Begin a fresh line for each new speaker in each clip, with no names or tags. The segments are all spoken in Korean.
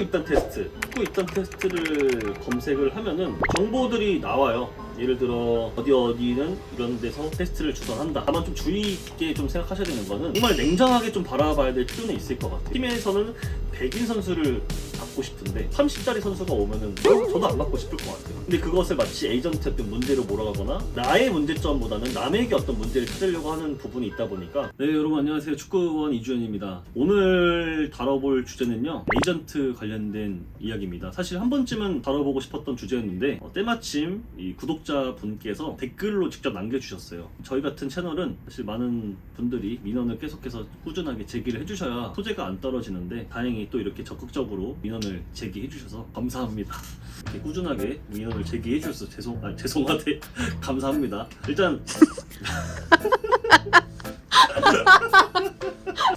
축구 입단 테스트, 축구 입단 테스트를 검색을 하면은 정보들이 나와요. 예를 들어 어디 어디는 이런 데서 테스트를 주선한다. 다만 좀 주의 깊게 좀 생각하셔야 되는 거는 정말 냉정하게 좀 바라봐야 될 필요는 있을 것 같아요. 팀에서는 백인 선수를 받고 싶은데 30짜리 선수가 오면은 저- 저도 안 받고 싶을 것 같아요. 근데 그것을 마치 에이전트한테 문제로 몰아가거나 나의 문제점보다는 남에게 어떤 문제를 찾으려고 하는 부분이 있다 보니까 네 여러분 안녕하세요 축구원 이주연입니다. 오늘 다뤄볼 주제는요 에이전트 관련된 이야기입니다. 사실 한 번쯤은 다뤄보고 싶었던 주제였는데 어, 때마침 이 구독자 분께서 댓글로 직접 남겨주셨어요. 저희 같은 채널은 사실 많은 분들이 민원을 계속해서 꾸준하게 제기를 해주셔야 소재가 안 떨어지는데 다행히 또 이렇게 적극적으로 민원을 제기해 주셔서 감사합니다. 이렇게 꾸준하게 민원을 제기해 주셔서 죄송 아 죄송하대 감사합니다. 일단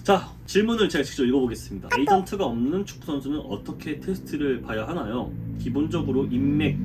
자 질문을 제가 직접 읽어보겠습니다. 에이전트가 없는 축구 선수는 어떻게 테스트를 봐야 하나요? 기본적으로 인맥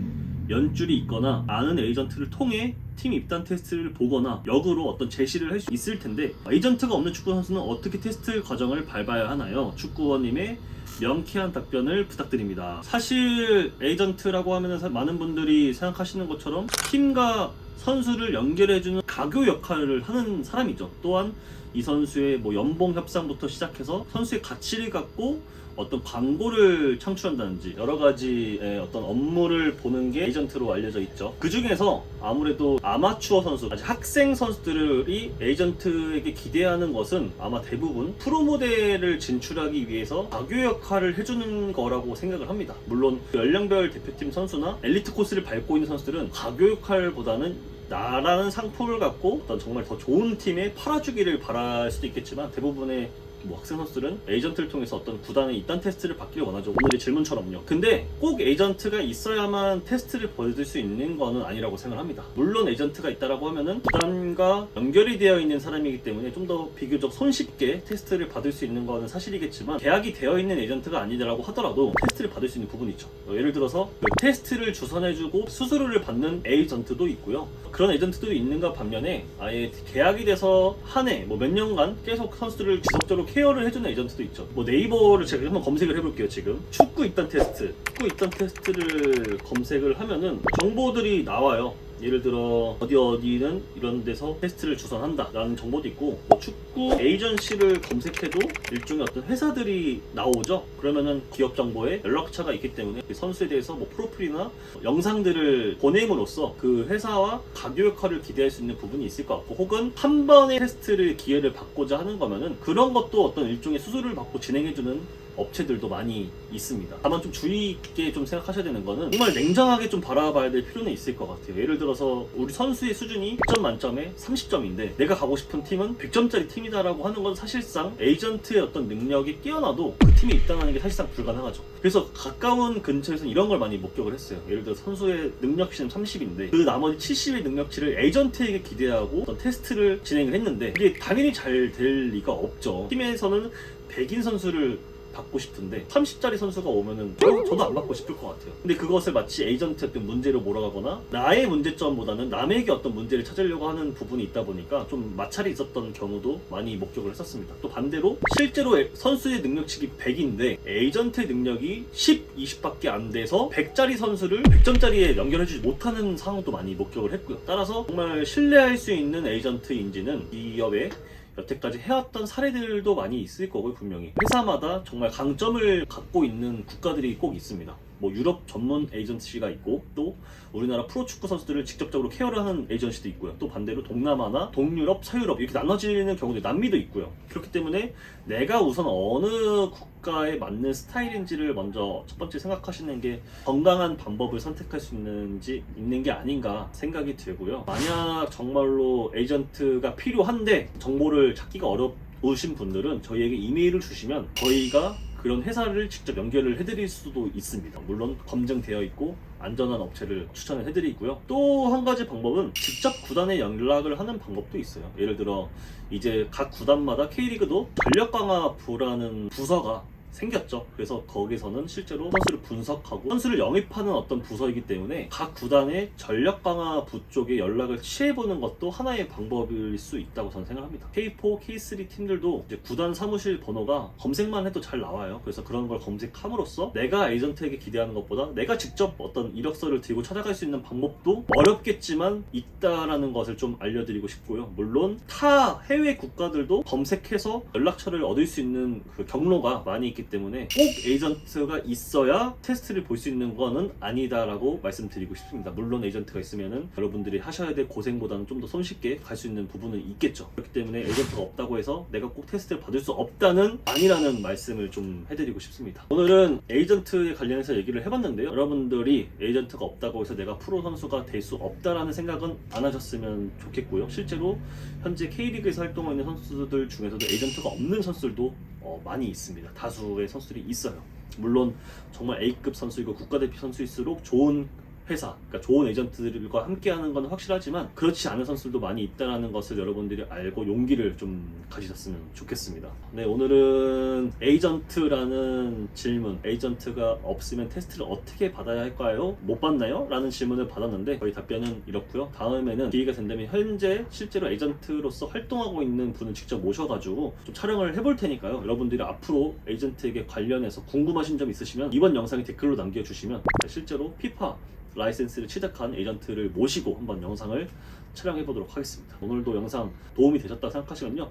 연줄이 있거나 아는 에이전트를 통해 팀 입단 테스트를 보거나 역으로 어떤 제시를 할 수 있을 텐데 에이전트가 없는 축구 선수는 어떻게 테스트 과정을 밟아야 하나요? 축구원님의 명쾌한 답변을 부탁드립니다. 사실 에이전트라고 하면 많은 분들이 생각하시는 것처럼 팀과 선수를 연결해주는 가교 역할을 하는 사람이죠. 또한 이 선수의 뭐 연봉 협상부터 시작해서 선수의 가치를 갖고 어떤 광고를 창출한다든지 여러 가지의 어떤 업무를 보는 게 에이전트로 알려져 있죠. 그 중에서 아무래도 아마추어 선수, 아직 학생 선수들이 에이전트에게 기대하는 것은 아마 대부분 프로 모델을 진출하기 위해서 가교 역할을 해주는 거라고 생각을 합니다. 물론 연령별 대표팀 선수나 엘리트 코스를 밟고 있는 선수들은 가교 역할보다는 나라는 상품을 갖고 어떤 정말 더 좋은 팀에 팔아주기를 바랄 수도 있겠지만 대부분의 뭐 학생 선수들은 에이전트를 통해서 어떤 구단의 입단 테스트를 받기를 원하죠. 오늘의 질문처럼요. 근데 꼭 에이전트가 있어야만 테스트를 보여줄 수 있는 거는 아니라고 생각합니다. 물론 에이전트가 있다라고 하면은 구단과 연결이 되어 있는 사람이기 때문에 좀 더 비교적 손쉽게 테스트를 받을 수 있는 거는 사실이겠지만 계약이 되어 있는 에이전트가 아니라고 하더라도 테스트를 받을 수 있는 부분이 있죠. 어, 예를 들어서 그 테스트를 주선해주고 수수료를 받는 에이전트도 있고요. 그런 에이전트도 있는가 반면에 아예 계약이 돼서 한 해, 뭐 몇 년간 계속 선수들을 지속적으로 케어를 해주는 에이전트도 있죠. 뭐 네이버를 제가 한번 검색을 해볼게요, 지금. 축구 입단 테스트. 축구 입단 테스트를 검색을 하면은 정보들이 나와요. 예를 들어 어디 어디는 이런 데서 테스트를 주선한다 라는 정보도 있고 뭐 축구 에이전시를 검색해도 일종의 어떤 회사들이 나오죠. 그러면은 기업 정보에 연락처가 있기 때문에 그 선수에 대해서 뭐 프로필이나 영상들을 보냄으로써 그 회사와 가교 역할을 기대할 수 있는 부분이 있을 것 같고 혹은 한 번의 테스트를 기회를 받고자 하는 거면은 그런 것도 어떤 일종의 수수료를 받고 진행해주는 업체들도 많이 있습니다. 다만 좀 주의 깊게 좀 생각하셔야 되는 거는 정말 냉정하게 좀 바라봐야 될 필요는 있을 것 같아요. 예를 들어서 우리 선수의 수준이 100점 만점에 30점인데 내가 가고 싶은 팀은 100점짜리 팀이다라고 하는 건 사실상 에이전트의 어떤 능력이 뛰어나도 그 팀에 입단하는 게 사실상 불가능하죠. 그래서 가까운 근처에서는 이런 걸 많이 목격을 했어요. 예를 들어 선수의 능력치는 30인데 그 나머지 70의 능력치를 에이전트에게 기대하고 어떤 테스트를 진행을 했는데 이게 당연히 잘 될 리가 없죠. 팀에서는 백인 선수를 받고 싶은데 30짜리 선수가 오면은 저- 저도 안 받고 싶을 것 같아요. 근데 그것을 마치 에이전트한테 문제로 몰아가거나 나의 문제점보다는 남에게 어떤 문제를 찾으려고 하는 부분이 있다 보니까 좀 마찰이 있었던 경우도 많이 목격을 했었습니다. 또 반대로 실제로 에- 선수의 능력치기 100인데 에이전트의 능력이 10, 20밖에 안 돼서 100짜리 선수를 100점짜리에 연결해주지 못하는 상황도 많이 목격을 했고요. 따라서 정말 신뢰할 수 있는 에이전트인지는 기업의 여태까지 해왔던 사례들도 많이 있을 거고요 분명히. 회사마다 정말 강점을 갖고 있는 국가들이 꼭 있습니다 뭐 유럽 전문 에이전시가 있고 또 우리나라 프로 축구 선수들을 직접적으로 케어를 하는 에이전시도 있고요. 또 반대로 동남아나 동유럽, 서유럽 이렇게 나눠지는 경우도 남미도 있고요. 그렇기 때문에 내가 우선 어느 국가에 맞는 스타일인지를 먼저 첫 번째 생각하시는 게 건강한 방법을 선택할 수 있는지 있는 게 아닌가 생각이 들고요. 만약 정말로 에이전트가 필요한데 정보를 찾기가 어려우신 분들은 저희에게 이메일을 주시면 저희가 그런 회사를 직접 연결을 해드릴 수도 있습니다. 물론 검증되어 있고 안전한 업체를 추천을 해드리고요. 또 한 가지 방법은 직접 구단에 연락을 하는 방법도 있어요. 예를 들어 이제 각 구단마다 K리그도 전력 강화부라는 부서가 생겼죠. 그래서 거기서는 실제로 선수를 분석하고 선수를 영입하는 어떤 부서이기 때문에 각 구단의 전력 강화 부 쪽에 연락을 취해보는 것도 하나의 방법일 수 있다고 저는 생각합니다. K4, K3 팀들도 이제 구단 사무실 번호가 검색만 해도 잘 나와요. 그래서 그런 걸 검색함으로써 내가 에이전트에게 기대하는 것보다 내가 직접 어떤 이력서를 들고 찾아갈 수 있는 방법도 어렵겠지만 있다라는 것을 좀 알려드리고 싶고요. 물론 타 해외 국가들도 검색해서 연락처를 얻을 수 있는 그 경로가 많이 있기 때문에 꼭 에이전트가 있어야 테스트를 볼 수 있는 거는 아니다라고 말씀드리고 싶습니다. 물론 에이전트가 있으면은 여러분들이 하셔야 될 고생보다는 좀 더 손쉽게 갈 수 있는 부분은 있겠죠. 그렇기 때문에 에이전트가 없다고 해서 내가 꼭 테스트를 받을 수 없다는 아니라는 말씀을 좀 해드리고 싶습니다. 오늘은 에이전트에 관련해서 얘기를 해봤는데요. 여러분들이 에이전트가 없다고 해서 내가 프로 선수가 될 수 없다라는 생각은 안 하셨으면 좋겠고요. 실제로 현재 K리그에서 활동하고 있는 선수들 중에서도 에이전트가 없는 선수들도 어, 많이 있습니다. 다수의 선수들이 있어요. 물론 정말 A급 선수이고 국가대표 선수일수록 좋은 회사, 그러니까 좋은 에이전트들과 함께하는 건 확실하지만 그렇지 않은 선수들도 많이 있다는 것을 여러분들이 알고 용기를 좀 가지셨으면 좋겠습니다. 네, 오늘은 에이전트라는 질문, 에이전트가 없으면 테스트를 어떻게 받아야 할까요? 못 받나요? 라는 질문을 받았는데 거의 답변은 이렇고요. 다음에는 기회가 된다면 현재 실제로 에이전트로서 활동하고 있는 분을 직접 모셔가지고 좀 촬영을 해볼 테니까요. 여러분들이 앞으로 에이전트에게 관련해서 궁금하신 점 있으시면 이번 영상에 댓글로 남겨주시면 실제로 피파 라이센스를 취득한 에이전트를 모시고 한번 영상을 촬영해 보도록 하겠습니다. 오늘도 영상 도움이 되셨다 생각하시면요.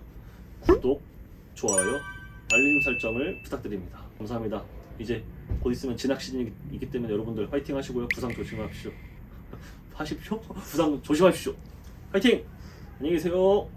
구독, 좋아요, 알림 설정을 부탁드립니다. 감사합니다. 이제 곧 있으면 진학 시즌이기 때문에 여러분들 파이팅 하시고요. 부상 조심하십시오. 하십시오. 부상 조심하십시오. 파이팅! 안녕히 계세요.